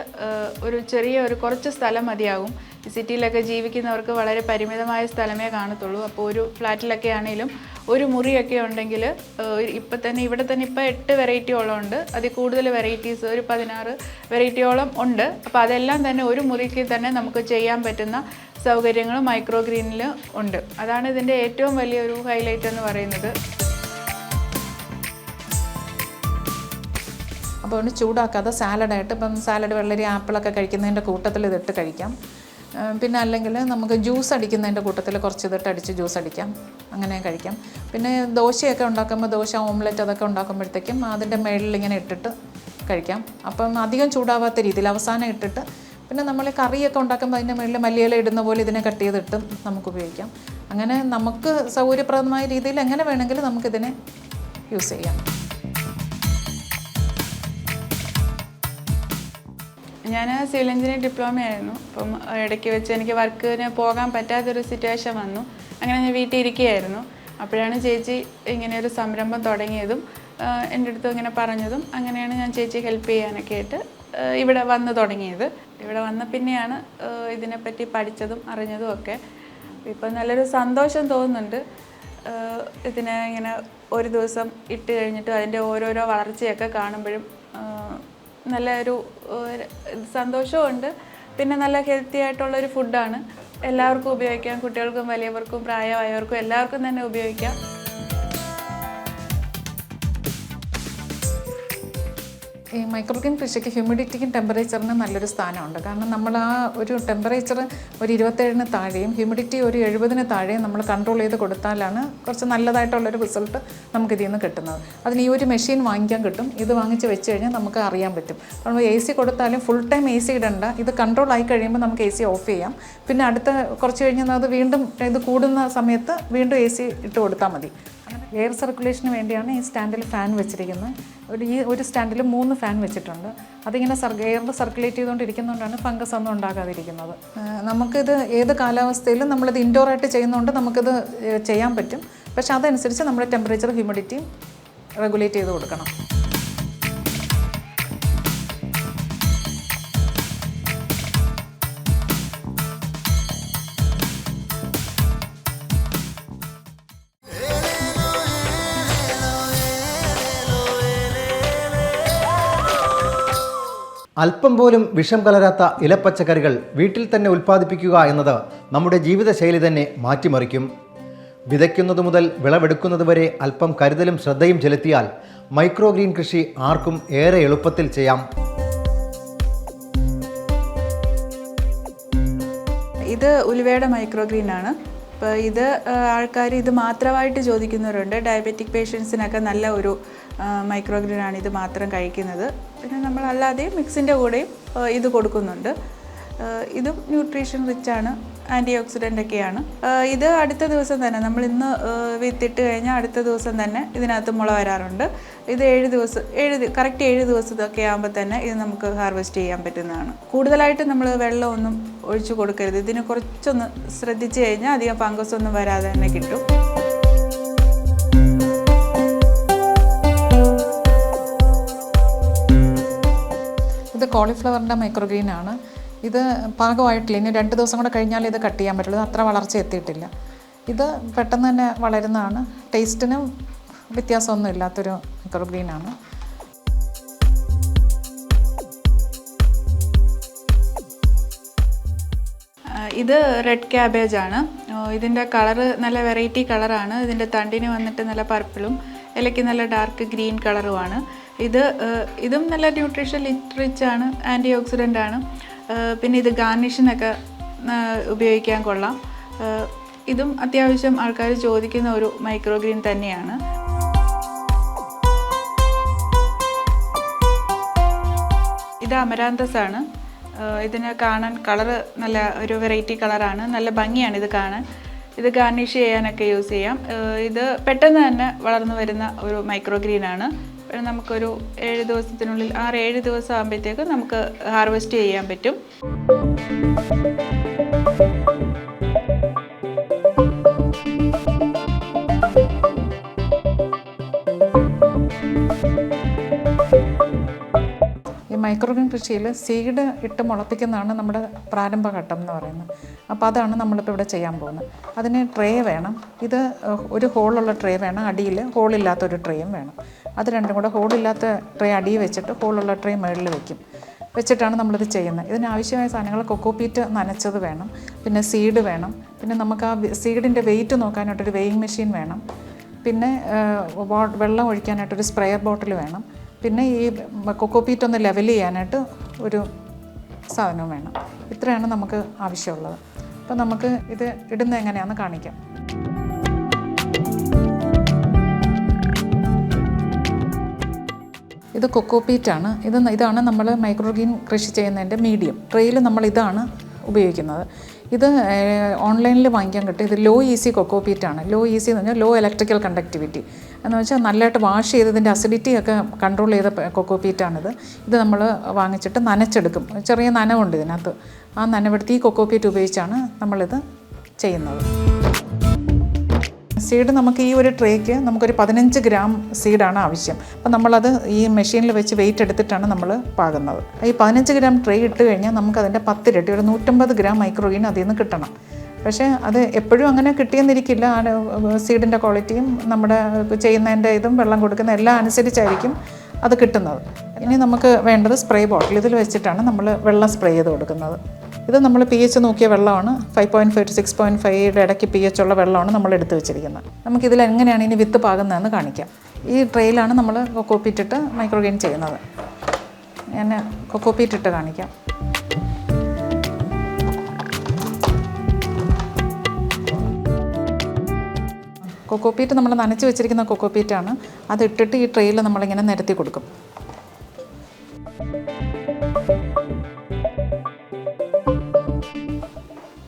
S4: ഒരു ചെറിയ ഒരു കുറച്ച് സ്ഥലം മതിയാകും. സിറ്റിയിലൊക്കെ ജീവിക്കുന്നവർക്ക് വളരെ പരിമിതമായ സ്ഥലമേ കാണത്തുള്ളൂ. അപ്പോൾ ഒരു ഫ്ലാറ്റിലൊക്കെ ആണെങ്കിലും ഒരു മുറിയൊക്കെ ഉണ്ടെങ്കിൽ ഇപ്പം തന്നെ ഇവിടെ തന്നെ ഇപ്പോൾ എട്ട് വെറൈറ്റിയോളം ഉണ്ട്. അതിൽ കൂടുതൽ വെറൈറ്റീസ് ഒരു പതിനാറ് വെറൈറ്റിയോളം ഉണ്ട്. അപ്പോൾ അതെല്ലാം തന്നെ ഒരു മുറിക്ക് തന്നെ നമുക്ക് ചെയ്യാൻ പറ്റുന്ന സൗകര്യങ്ങൾ മൈക്രോഗ്രീനിൽ ഉണ്ട്. അതാണ് ഇതിന്റെ ഏറ്റവും വലിയൊരു ഹൈലൈറ്റ് എന്ന് പറയുന്നത്.
S2: അപ്പോൾ ഒന്ന് ചൂടാക്കാതെ സാലഡായിട്ട് ഇപ്പം സാലഡ് വെള്ളരി ആപ്പിളൊക്കെ കഴിക്കുന്നതിന്റെ കൂട്ടത്തിൽ ഇതിട്ട് കഴിക്കാം. പിന്നെ അല്ലെങ്കിൽ നമുക്ക് ജ്യൂസ് അടിക്കുന്നതിന്റെ കൂട്ടത്തിൽ കുറച്ച് ഇതിട്ട് അടിച്ച് ജ്യൂസ് അടിക്കാം. അങ്ങനെ കഴിക്കാം. പിന്നെ ദോശയൊക്കെ ഉണ്ടാക്കുമ്പോൾ ദോശ ഓംലെറ്റ് അതൊക്കെ ഉണ്ടാക്കുമ്പോഴത്തേക്കും അതിന്റെ മേളിൽ ഇങ്ങനെ ഇട്ടിട്ട് കഴിക്കാം. അപ്പം അധികം ചൂടാവാത്ത രീതിയിൽ അവസാനം ഇട്ടിട്ട് പിന്നെ നമ്മൾ കറിയൊക്കെ ഉണ്ടാക്കുമ്പോൾ അതിന്റെ മുകളിൽ മല്ലിയില ഇടുന്ന പോലെ ഇതിനെ കട്ട് ചെയ്തിട്ട് നമുക്ക് ഉപയോഗിക്കാം. അങ്ങനെ നമുക്ക് സൗകര്യപ്രദമായ രീതിയിൽ എങ്ങനെ വേണമെങ്കിലും നമുക്കിതിനെ യൂസ് ചെയ്യാം.
S4: ഞാൻ സിവിൽ എഞ്ചിനീയറിംഗ് ഡിപ്ലോമ ആയിരുന്നു. അപ്പം ഇടയ്ക്ക് വെച്ച് എനിക്ക് വർക്കിന് പോകാൻ പറ്റാത്തൊരു സിറ്റുവേഷൻ വന്നു. അങ്ങനെ ഞാൻ വീട്ടിൽ ഇരിക്കുകയായിരുന്നു. അപ്പോഴാണ് ചേച്ചി ഇങ്ങനെ ഒരു സംരംഭം തുടങ്ങിയതും എന്റെ അടുത്ത് ഇങ്ങനെ പറഞ്ഞതും അങ്ങനെയാണ് ഞാൻ ചേച്ചി ഹെൽപ്പ് ചെയ്യാനൊക്കെ ആയിട്ട് ഇവിടെ വന്ന് തുടങ്ങിയത്. ഇവിടെ വന്ന പിന്നെയാണ് ഇതിനെപ്പറ്റി പഠിച്ചതും അറിഞ്ഞതും ഒക്കെ. ഇപ്പം നല്ലൊരു സന്തോഷം തോന്നുന്നുണ്ട്. ഇതിനെ ഇങ്ങനെ ഒരു ദിവസം ഇട്ട് കഴിഞ്ഞിട്ട് അതിന്റെ ഓരോരോ വളർച്ചയൊക്കെ കാണുമ്പോഴും നല്ല ഒരു ഒരു സന്തോഷമുണ്ട് പിന്നെ നല്ല ഹെൽത്തി ആയിട്ടുള്ളൊരു ഫുഡാണ്. എല്ലാവർക്കും ഉപയോഗിക്കാം. കുട്ടികൾക്കും വലിയവർക്കും പ്രായമായവർക്കും എല്ലാവർക്കും തന്നെ ഉപയോഗിക്കാം.
S2: ഈ മൈക്രോഗ്രീൻ കൃഷിക്ക് ഹ്യൂമിഡിറ്റിക്കും ടെമ്പറേച്ചറിനും നല്ലൊരു സ്ഥാനമുണ്ട്. കാരണം നമ്മൾ ആ ഒരു ടെമ്പറേച്ചർ ഒരു ഇരുപത്തേഴിന് താഴെയും ഹ്യൂമിഡിറ്റി ഒരു എഴുപതിന് താഴെയും നമ്മൾ കൺട്രോൾ ചെയ്ത് കൊടുത്താലാണ് കുറച്ച് നല്ലതായിട്ടുള്ളൊരു റിസൾട്ട് നമുക്ക് ഇതിൽ നിന്ന് കിട്ടുന്നത്. അതിന് ഈ ഒരു മെഷീൻ വാങ്ങിക്കാൻ കിട്ടും. ഇത് വാങ്ങിച്ച് വെച്ച് കഴിഞ്ഞാൽ നമുക്ക് അറിയാൻ പറ്റും. നമ്മൾ എ സി കൊടുത്താലും ഫുൾ ടൈം എ സി ഇടണ്ട. ഇത് കൺട്രോൾ ആയി കഴിയുമ്പോൾ നമുക്ക് എ സി ഓഫ് ചെയ്യാം. പിന്നെ അടുത്ത കുറച്ച് കഴിഞ്ഞാൽ അത് വീണ്ടും ഇത് കൂടുന്ന സമയത്ത് വീണ്ടും എ സി ഇട്ട് കൊടുത്താൽ മതി. എയർ സർക്കുലേഷന് വേണ്ടിയാണ് ഈ സ്റ്റാൻഡിൽ ഫാൻ വെച്ചിരിക്കുന്നത്. ഒരു ഈ ഒരു സ്റ്റാൻഡിൽ മൂന്ന് ഫാൻ വെച്ചിട്ടുണ്ട്. അതിങ്ങനെ സർ എയറിൽ സർക്കുലേറ്റ് ചെയ്തുകൊണ്ടിരിക്കുന്നതുകൊണ്ടാണ് ഫംഗസ് ഒന്നും ഉണ്ടാകാതിരിക്കുന്നത്. നമുക്കിത് ഏത് കാലാവസ്ഥയിലും നമ്മളിത് ഇൻഡോറായിട്ട് ചെയ്യുന്നതുകൊണ്ട് നമുക്കിത് ചെയ്യാൻ പറ്റും. പക്ഷേ അതനുസരിച്ച് നമ്മുടെ ടെമ്പറേച്ചർ ഹ്യൂമിഡിറ്റി റെഗുലേറ്റ് ചെയ്ത് കൊടുക്കണം.
S1: അല്പം പോലും വിഷം കലരാത്ത ഇലപ്പച്ചക്കറികൾ വീട്ടിൽ തന്നെ ഉൽപ്പാദിപ്പിക്കുക എന്നത് നമ്മുടെ ജീവിതശൈലി തന്നെ മാറ്റിമറിക്കും. വിതയ്ക്കുന്നത് മുതൽ വിളവെടുക്കുന്നത് വരെ അല്പം കരുതലും ശ്രദ്ധയും ചെലുത്തിയാൽ മൈക്രോ ഗ്രീൻ കൃഷി ആർക്കും ഏറെ എളുപ്പത്തിൽ ചെയ്യാം.
S4: ഇത് ഉലുവയുടെ മൈക്രോഗ്രീൻ ആണ്. അപ്പോൾ ഇത് ആൾക്കാർ ഇത് മാത്രമായിട്ട് ചോദിക്കുന്നവരുണ്ട്. ഡയബറ്റിക് പേഷ്യൻസിനൊക്കെ നല്ല ഒരു മൈക്രോഗ്രീൻ ആണ് ഇത് മാത്രം കഴിക്കുന്നത്. പിന്നെ നമ്മൾ അല്ലാതെ മിക്സിന്റെ കൂടെയും ഇത് കൊടുക്കുന്നുണ്ട്. ഇതും ന്യൂട്രീഷൻ റിച്ച് ആണ് ആന്റി ഓക്സിഡന്റ് ഒക്കെയാണ് ഇത് അടുത്ത ദിവസം തന്നെ നമ്മൾ ഇന്ന് വിത്തിട്ട് കഴിഞ്ഞാൽ അടുത്ത ദിവസം തന്നെ ഇതിനകത്ത് മുള വരാറുണ്ട്. ഇത് ഏഴ് ദിവസം ഏഴ് കറക്റ്റ് ഏഴ് ദിവസത്തൊക്കെ ആകുമ്പോൾ തന്നെ ഇത് നമുക്ക് ഹാർവെസ്റ്റ് ചെയ്യാൻ പറ്റുന്നതാണ്. കൂടുതലായിട്ട് നമ്മൾ വെള്ളമൊന്നും ഒഴിച്ചു കൊടുക്കരുത്. ഇതിന് കുറച്ചൊന്ന് ശ്രദ്ധിച്ചു കഴിഞ്ഞാൽ അധികം ഫംഗസ് ഒന്നും വരാതെ തന്നെ കിട്ടും.
S2: കോളിഫ്ലവറിന്റെ മൈക്രോഗ്രീൻ ആണ്. ഇത് പാകമായിട്ടില്ല. ഇനി രണ്ട് ദിവസം കൂടെ കഴിഞ്ഞാൽ ഇത് കട്ട് ചെയ്യാൻ പറ്റുള്ളൂ. അത്ര വളർച്ച എത്തിയിട്ടില്ല. ഇത് പെട്ടെന്ന് തന്നെ വളരുന്നതാണ്. ടേസ്റ്റിനും വ്യത്യാസമൊന്നും ഇല്ലാത്തൊരു മൈക്രോഗ്രീൻ ആണ്.
S4: ഇത് റെഡ് ക്യാബേജ് ആണ്. ഇതിന്റെ കളറ് നല്ല വെറൈറ്റി കളറാണ് ഇതിന്റെ തണ്ടിന് വന്നിട്ട് നല്ല പർപ്പിളും ഇലയ്ക്ക് നല്ല ഡാർക്ക് ഗ്രീൻ കളറുമാണ് ഇത് ഇതും നല്ല ന്യൂട്രീഷൻ റിച്ച് ആണ് ആന്റി ഓക്സിഡന്റ് ആണ് പിന്നെ ഇത് ഗാർണിഷിനൊക്കെ ഉപയോഗിക്കാൻ കൊള്ളാം. ഇതും അത്യാവശ്യം ആൾക്കാർ ചോദിക്കുന്ന ഒരു മൈക്രോഗ്രീൻ തന്നെയാണ്. ഇത് അമരാന്തസ് ആണ് ഇതിനെ കാണാൻ കളറ് നല്ല ഒരു വെറൈറ്റി കളറാണ്. നല്ല ഭംഗിയാണ് ഇത് കാണാൻ. ഇത് ഗാർണിഷ് ചെയ്യാനൊക്കെ യൂസ് ചെയ്യാം. ഇത് പെട്ടെന്ന് തന്നെ വളർന്നു വരുന്ന ഒരു മൈക്രോഗ്രീൻ ആണ് നമുക്കൊരു ഏഴ് ദിവസത്തിനുള്ളിൽ ആറ് ഏഴ് ദിവസം ആകുമ്പോഴത്തേക്ക് നമുക്ക് ഹാർവെസ്റ്റ് ചെയ്യാൻ പറ്റും.
S2: ഈ മൈക്രോഗ്രീൻ കൃഷിയിൽ സീഡ് ഇട്ട് മുളപ്പിക്കുന്നതാണ് നമ്മുടെ പ്രാരംഭഘട്ടം എന്ന് പറയുന്നത്. അപ്പോൾ അതാണ് നമ്മളിപ്പോൾ ഇവിടെ ചെയ്യാൻ പോകുന്നത്. അതിന് ട്രേ വേണം. ഇത് ഒരു ഹോളുള്ള ട്രേ വേണം. അടിയിൽ ഹോളില്ലാത്ത ഒരു ട്രേയും വേണം. അത് രണ്ടും കൂടെ ഹോളില്ലാത്ത ട്രേ അടിയിൽ വെച്ചിട്ട് ഹോളുള്ള ട്രേ മുകളിൽ വെക്കും. വെച്ചിട്ടാണ് നമ്മളിത് ചെയ്യുന്നത്. ഇതിനാവശ്യമായ സാധനങ്ങൾ കൊക്കോപ്പീറ്റ് നനച്ചത് വേണം. പിന്നെ സീഡ് വേണം. പിന്നെ നമുക്ക് ആ സീഡിന്റെ വെയിറ്റ് നോക്കാനായിട്ടൊരു വെയിങ് മെഷീൻ വേണം. പിന്നെ വെള്ളം ഒഴിക്കാനായിട്ടൊരു സ്പ്രെയർ ബോട്ടിൽ വേണം. പിന്നെ ഈ കൊക്കോപീറ്റ് ഒന്ന് ലെവൽ ചെയ്യാനായിട്ട് ഒരു സാധനവും വേണം. ഇത്രയാണ് നമുക്ക് ആവശ്യമുള്ളത്. അപ്പം നമുക്ക് ഇത് ഇടുന്നത് എങ്ങനെയാണെന്ന് കാണിക്കാം. ഇത് കൊക്കോപീറ്റാണ്. ഇത് ഇതാണ് നമ്മൾ മൈക്രോഗ്രീൻ കൃഷി ചെയ്യുന്നതിന്റെ മീഡിയം. ട്രെയിൽ നമ്മൾ ഇതാണ് ഉപയോഗിക്കുന്നത്. ഇത് ഓൺലൈനിൽ വാങ്ങിക്കാൻ കിട്ടും. ഇത് ലോ ഈസി കൊക്കോപീറ്റാണ്. ലോ ഈസി എന്ന് പറഞ്ഞാൽ ലോ ഇലക്ട്രിക്കൽ കണ്ടക്ടിവിറ്റി. എന്ന് വെച്ചാൽ നല്ലതായിട്ട് വാഷ് ചെയ്തതിന്റെ അസിഡിറ്റി ഒക്കെ കൺട്രോൾ ചെയ്ത കൊക്കോ പീറ്റാണിത് ഇത് നമ്മൾ വാങ്ങിച്ചിട്ട് നനച്ചെടുക്കും. ചെറിയ നനവുണ്ട് ഇതിനകത്ത്. ആ നനവെടുത്ത് ഈ കൊക്കോ പീറ്റ് ഉപയോഗിച്ചാണ് നമ്മളിത് ചെയ്യുന്നത്. സീഡ് നമുക്ക് ഈ ഒരു ട്രേക്ക് നമുക്കൊരു പതിനഞ്ച് ഗ്രാം സീഡാണ് ആവശ്യം. അപ്പം നമ്മളത് ഈ മെഷീനിൽ വെച്ച് വെയിറ്റ് എടുത്തിട്ടാണ് നമ്മൾ പാകുന്നത്. ഈ പതിനഞ്ച് ഗ്രാം ട്രേ ഇട്ട് കഴിഞ്ഞാൽ നമുക്കതിന്റെ പത്തിരട്ടി ഒരു നൂറ്റമ്പത് ഗ്രാം മൈക്രോയിൻ അതിൽ നിന്ന് കിട്ടണം. പക്ഷേ അത് എപ്പോഴും അങ്ങനെ കിട്ടിയെന്നിരിക്കില്ല. സീഡിന്റെ ക്വാളിറ്റിയും നമ്മുടെ ചെയ്യുന്നതിന്റെ ഇതും വെള്ളം കൊടുക്കുന്ന എല്ലാം അനുസരിച്ചായിരിക്കും അത് കിട്ടുന്നത്. ഇനി നമുക്ക് വേണ്ടത് സ്പ്രേ ബോട്ടിൽ ഇതിൽ വെച്ചിട്ടാണ് നമ്മൾ വെള്ളം സ്പ്രേ ചെയ്ത് കൊടുക്കുന്നത്. ഇത് നമ്മൾ പി എച്ച് നോക്കിയ വെള്ളമാണ്. Five point five to six point ഫൈവയുടെ ഇടയ്ക്ക് പി എച്ച് ഉള്ള വെള്ളമാണ് നമ്മൾ എടുത്ത് വെച്ചിരിക്കുന്നത്. നമുക്കിതിൽ എങ്ങനെയാണ് ഇനി വിത്ത് പാകുന്നതെന്ന് കാണിക്കാം. ഈ ട്രെയിലാണ് നമ്മൾ കൊക്കോപ്പീറ്റിട്ട് മൈക്രോഗെയിൻ ചെയ്യുന്നത്. ഞാൻ കൊക്കോപ്പീറ്റിട്ട് കാണിക്കാം. കൊക്കോപ്പീറ്റ് നമ്മൾ നനച്ച് വെച്ചിരിക്കുന്ന കൊക്കോപ്പീറ്റാണ് അത് ഇട്ടിട്ട് ഈ ട്രെയിൽ നമ്മളിങ്ങനെ നിരത്തി കൊടുക്കും.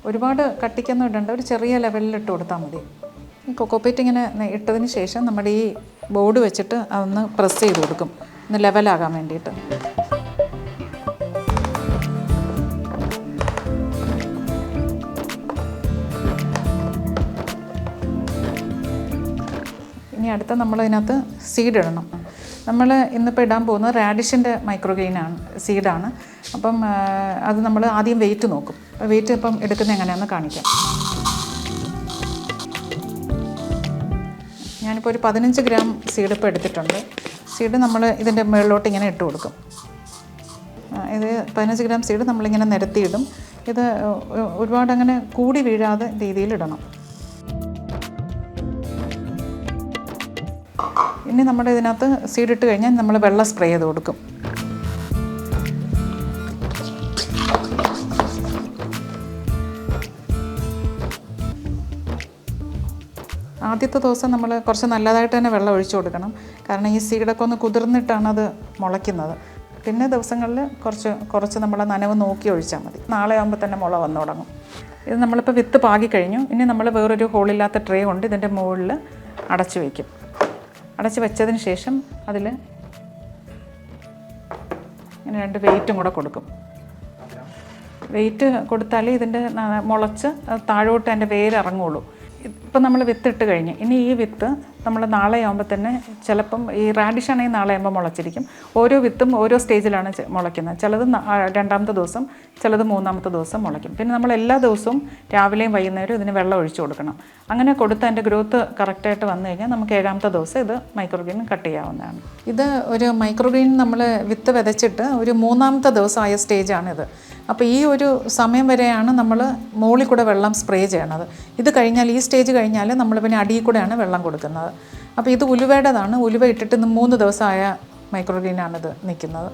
S2: ഒരുപാട് കട്ടിക്കൊന്നും ഇടണ്ട. ഒരു ചെറിയ ലെവലിൽ ഇട്ട് കൊടുത്താൽ മതി. ഈ കൊക്കോപ്പീറ്റ് ഇങ്ങനെ ഇട്ടതിന് ശേഷം നമ്മുടെ ഈ ബോർഡ് വെച്ചിട്ട് അതൊന്ന് പ്രസ് ചെയ്ത് കൊടുക്കും. ഒന്ന് ലെവലാകാൻ വേണ്ടിയിട്ട്. അടുത്ത നമ്മൾ ഇതിനകത്ത് സീഡ് ഇടണം നമ്മൾ ഇന്നിപ്പോൾ ഇടാൻ പോകുന്നത് റാഡിഷിന്റെ മൈക്രോഗ്രെയിനാണ് സീഡാണ് അപ്പം അത് നമ്മൾ ആദ്യം വെയിറ്റ് നോക്കും. വെയിറ്റ് ഇപ്പം എടുക്കുന്നത് എങ്ങനെയാണെന്ന് കാണിക്കാം. ഞാനിപ്പോൾ ഒരു പതിനഞ്ച് ഗ്രാം സീഡ് ഇപ്പോൾ എടുത്തിട്ടുണ്ട്. സീഡ് നമ്മൾ ഇതിന്റെ മുകളിലോട്ട് ഇങ്ങനെ ഇട്ട് കൊടുക്കും. ഇത് പതിനഞ്ച് ഗ്രാം സീഡ് നമ്മളിങ്ങനെ നിരത്തിയിടും. ഇത് ഒരുപാട് അങ്ങനെ കൂടി വീഴാതെ രീതിയിൽ ഇടണം. ഇനി നമ്മൾ ഇതിനകത്ത് സീഡിട്ട് കഴിഞ്ഞാൽ നമ്മൾ വെള്ളം സ്പ്രേ ചെയ്ത് കൊടുക്കും. ആദ്യത്തെ ദിവസം നമ്മൾ കുറച്ച് നല്ലതായിട്ട് തന്നെ വെള്ളം ഒഴിച്ചു കൊടുക്കണം. കാരണം ഈ സീഡൊക്കെ ഒന്ന് കുതിർന്നിട്ടാണ് അത് മുളയ്ക്കുന്നത്. പിന്നെ ദിവസങ്ങളിൽ കുറച്ച് കുറച്ച് നമ്മൾ നനവ് നോക്കി ഒഴിച്ചാൽ മതി. നാളെ ആകുമ്പോൾ തന്നെ മുള വന്നു തുടങ്ങും. ഇത് നമ്മളിപ്പോൾ വിത്ത് പാകി കഴിഞ്ഞു. ഇനി നമ്മൾ വേറൊരു ഹോളില്ലാത്ത ട്രേ കൊണ്ട് ഇതിന്റെ മുകളിൽ അടച്ചു വയ്ക്കും. അടച്ച് വെച്ചതിന് ശേഷം അതിൽ ഇങ്ങനെ രണ്ട് വെയിറ്റും കൂടെ കൊടുക്കും. വെയിറ്റ് കൊടുത്താലേ ഇതിന്റെ മുളച്ച് താഴോട്ട് അതിന്റെ വേര് ഇപ്പം നമ്മൾ വിത്തിട്ട് കഴിഞ്ഞു. ഇനി ഈ വിത്ത് നമ്മൾ നാളെ ആകുമ്പോൾ തന്നെ ചിലപ്പം ഈ റാഡിഷ് ആണെങ്കിൽ നാളെ ആകുമ്പോൾ മുളച്ചിരിക്കും. ഓരോ വിത്തും ഓരോ സ്റ്റേജിലാണ് മുളയ്ക്കുന്നത്. ചിലത് രണ്ടാമത്തെ ദിവസം ചിലത് മൂന്നാമത്തെ ദിവസം മുളയ്ക്കും. പിന്നെ നമ്മൾ എല്ലാ ദിവസവും രാവിലെയും വൈകുന്നേരവും ഇതിന് വെള്ളം ഒഴിച്ചു കൊടുക്കണം. അങ്ങനെ കൊടുത്ത് അതിന്റെ ഗ്രോത്ത് കറക്റ്റായിട്ട് വന്നു കഴിഞ്ഞാൽ നമുക്ക് ഏഴാമത്തെ ദിവസം ഇത് മൈക്രോഗ്രീൻ കട്ട് ചെയ്യാവുന്നതാണ്. ഇത് ഒരു മൈക്രോഗ്രീൻ നമ്മൾ വിത്ത് വിതച്ചിട്ട് ഒരു മൂന്നാമത്തെ ദിവസമായ സ്റ്റേജാണിത് അപ്പോൾ ഈ ഒരു സമയം വരെയാണ് നമ്മൾ മുകളിൽ കൂടെ വെള്ളം സ്പ്രേ ചെയ്യണത്. ഇത് കഴിഞ്ഞാൽ ഈ സ്റ്റേജ് കഴിഞ്ഞാൽ നമ്മൾ പിന്നെ അടിയിൽ കൂടെയാണ് വെള്ളം കൊടുക്കുന്നത്. അപ്പോൾ ഇത് ഉലുവയുടേതാണ്. ഉലുവ ഇട്ടിട്ട് മൂന്ന് ദിവസമായ മൈക്രോഗ്രീനാണിത് നിൽക്കുന്നത്.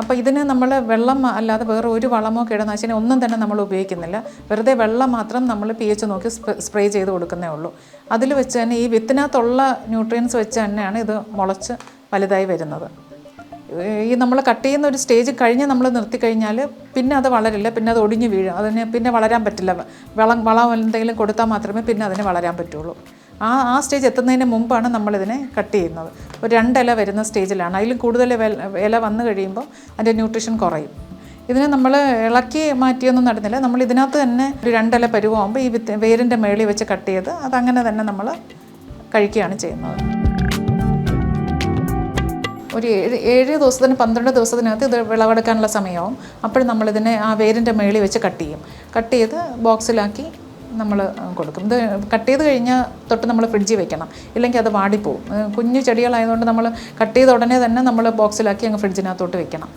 S2: അപ്പോൾ ഇതിന് നമ്മൾ വെള്ളം അല്ലാതെ വേറെ ഒരു വളമോ കീടനാശിനി ഒന്നും തന്നെ നമ്മൾ ഉപയോഗിക്കുന്നില്ല. വെറുതെ വെള്ളം മാത്രം നമ്മൾ പി എച്ച് നോക്കി സ്പ്രേ ചെയ്ത് കൊടുക്കുന്നേ ഉള്ളൂ. അതിൽ വെച്ച് തന്നെ ഈ വിത്തിനകത്തുള്ള ന്യൂട്രിയൻസ് വെച്ച് തന്നെയാണ് ഇത് മുളച്ച് വലുതായി വരുന്നത്. ഈ നമ്മൾ കട്ട് ചെയ്യുന്ന ഒരു സ്റ്റേജ് കഴിഞ്ഞ് നമ്മൾ നിർത്തിക്കഴിഞ്ഞാൽ പിന്നെ അത് വളരില്ല പിന്നെ അത് ഒടിഞ്ഞു വീഴും. അതിന് പിന്നെ വളരാൻ പറ്റില്ല. വളം വളം എന്തെങ്കിലും കൊടുത്താൽ മാത്രമേ പിന്നെ അതിന് വളരാൻ പറ്റുള്ളൂ. ആ ആ സ്റ്റേജ് എത്തുന്നതിന് മുമ്പാണ് നമ്മളിതിനെ കട്ട് ചെയ്യുന്നത്. ഒരു രണ്ടില വരുന്ന സ്റ്റേജിലാണ് അതിലും കൂടുതൽ ഇല വന്നു കഴിയുമ്പോൾ അതിന്റെ ന്യൂട്രീഷൻ കുറയും. ഇതിനെ നമ്മൾ ഇളക്കി മാറ്റിയൊന്നും നടന്നില്ല. നമ്മൾ ഇതിനകത്ത് തന്നെ ഒരു രണ്ടില പരുവാകുമ്പോൾ ഈ വിത്ത് വേരിന്റെ മേളിൽ വെച്ച് കട്ട് ചെയ്ത് അതങ്ങനെ തന്നെ നമ്മൾ കഴിക്കുകയാണ് ചെയ്യുന്നത്. ഒരു ഏഴ് ഏഴ് ദിവസത്തിന് പന്ത്രണ്ട് ദിവസത്തിനകത്ത് ഇത് വിളവെടുക്കാനുള്ള സമയമാവും. അപ്പോൾ നമ്മളിതിനെ ആ വേരിന്റെ മേളിൽ വെച്ച് കട്ട് ചെയ്യും. കട്ട് ചെയ്ത് ബോക്സിലാക്കി നമ്മൾ കൊടുക്കും. ഇത് കട്ട് ചെയ്ത് കഴിഞ്ഞാൽ തൊട്ട് നമ്മൾ ഫ്രിഡ്ജിൽ വെക്കണം. ഇല്ലെങ്കിൽ അത് വാടിപ്പോവും. കുഞ്ഞു ചെടികളായതുകൊണ്ട് നമ്മൾ കട്ട് ചെയ്ത ഉടനെ തന്നെ നമ്മൾ ബോക്സിലാക്കി അങ്ങ് ഫ്രിഡ്ജിനകത്തോട്ട് വെക്കണം.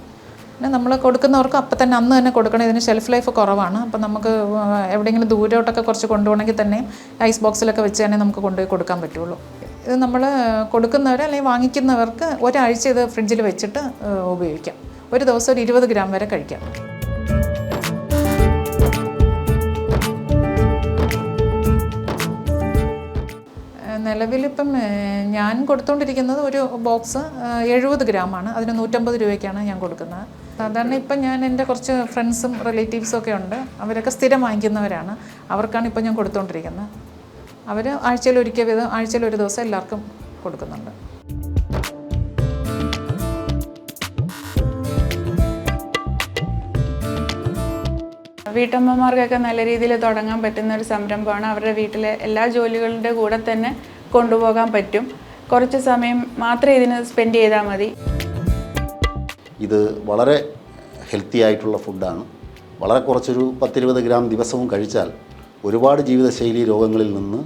S2: പിന്നെ നമ്മൾ കൊടുക്കുന്നവർക്ക് അപ്പം തന്നെ അന്ന് തന്നെ കൊടുക്കണം. ഇതിന് ഷെൽഫ് ലൈഫ് കുറവാണ്. അപ്പം നമുക്ക് എവിടെയെങ്കിലും ദൂരോട്ടൊക്കെ കുറച്ച് കൊണ്ടുപോകണമെങ്കിൽ തന്നെ ഐസ് ബോക്സിലൊക്കെ വെച്ച് തന്നെ നമുക്ക് കൊണ്ടുപോയി കൊടുക്കാൻ പറ്റുള്ളൂ. ഇത് നമ്മൾ കൊടുക്കുന്നവർ അല്ലെങ്കിൽ വാങ്ങിക്കുന്നവർക്ക് ഒരാഴ്ച ഇത് ഫ്രിഡ്ജിൽ വെച്ചിട്ട് ഉപയോഗിക്കാം. ഒരു ദിവസം ഒരു ഇരുപത് ഗ്രാം വരെ കഴിക്കാം. നിലവിലിപ്പം ഞാൻ കൊടുത്തുകൊണ്ടിരിക്കുന്നത് ഒരു ബോക്സ് എഴുപത് ഗ്രാമാണ്. അതിന് നൂറ്റമ്പത് രൂപയ്ക്കാണ് ഞാൻ കൊടുക്കുന്നത്. സാധാരണ ഇപ്പം ഞാൻ എന്റെ കുറച്ച് ഫ്രണ്ട്സും റിലേറ്റീവ്സും ഒക്കെ ഉണ്ട്. അവരൊക്കെ സ്ഥിരം വാങ്ങിക്കുന്നവരാണ്. അവർക്കാണ് ഇപ്പം ഞാൻ കൊടുത്തുകൊണ്ടിരിക്കുന്നത് അവർ ആഴ്ചയിൽ ഒരിക്കൽ വീതം ആഴ്ചയിൽ ഒരു ദിവസം എല്ലാവർക്കും കൊടുക്കുന്നുണ്ട്.
S4: വീട്ടമ്മമാർക്കൊക്കെ നല്ല രീതിയിൽ തുടങ്ങാൻ പറ്റുന്ന ഒരു സംരംഭമാണ്. അവരുടെ വീട്ടിലെ എല്ലാ ജോലികളുടെ കൂടെ തന്നെ കൊണ്ടുപോകാൻ പറ്റും. കുറച്ച് സമയം മാത്രമേ ഇതിന് സ്പെൻഡ് ചെയ്താൽ മതി.
S3: ഇത് വളരെ ഹെൽത്തി ആയിട്ടുള്ള ഫുഡാണ് വളരെ കുറച്ചൊരു പത്തിരുപത് ഗ്രാം ദിവസവും കഴിച്ചാൽ ഒരുപാട് ജീവിതശൈലി രോഗങ്ങളിൽ നിന്ന്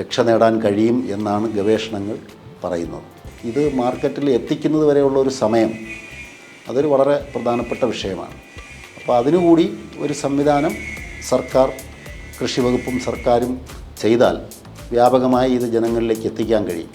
S3: രക്ഷ നേടാൻ കഴിയും എന്നാണ് ഗവേഷണങ്ങൾ പറയുന്നത്. ഇത് മാർക്കറ്റിൽ എത്തിക്കുന്നത് വരെയുള്ള ഒരു സമയം അതൊരു വളരെ പ്രധാനപ്പെട്ട വിഷയമാണ്. അപ്പോൾ അതിനുകൂടി ഒരു സംവിധാനം സർക്കാർ കൃഷി വകുപ്പും സർക്കാരും ചെയ്താൽ വ്യാപകമായി ഇത് ജനങ്ങളിലേക്ക് എത്തിക്കാൻ കഴിയും.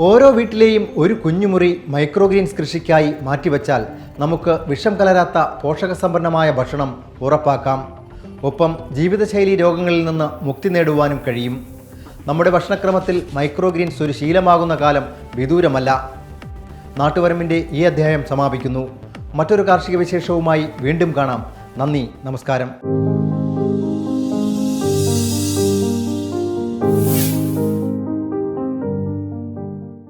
S1: ഓരോ വീട്ടിലെയും ഒരു കുഞ്ഞുമുറി മൈക്രോഗ്രീൻസ് കൃഷിക്കായി മാറ്റിവെച്ചാൽ നമുക്ക് വിഷം കലരാത്ത പോഷകസമ്പന്നമായ ഭക്ഷണം ഉറപ്പാക്കാം. ഒപ്പം ജീവിതശൈലി രോഗങ്ങളിൽ നിന്ന് മുക്തി നേടുവാനും കഴിയും. നമ്മുടെ ഭക്ഷണക്രമത്തിൽ മൈക്രോഗ്രീൻസ് ഒരു ശീലമാകുന്ന കാലം വിദൂരമല്ല. നാട്ടുവരമ്പിന്റെ ഈ അധ്യായം സമാപിക്കുന്നു. മറ്റൊരു കാർഷിക വിശേഷവുമായി വീണ്ടും കാണാം. നന്ദി നമസ്കാരം.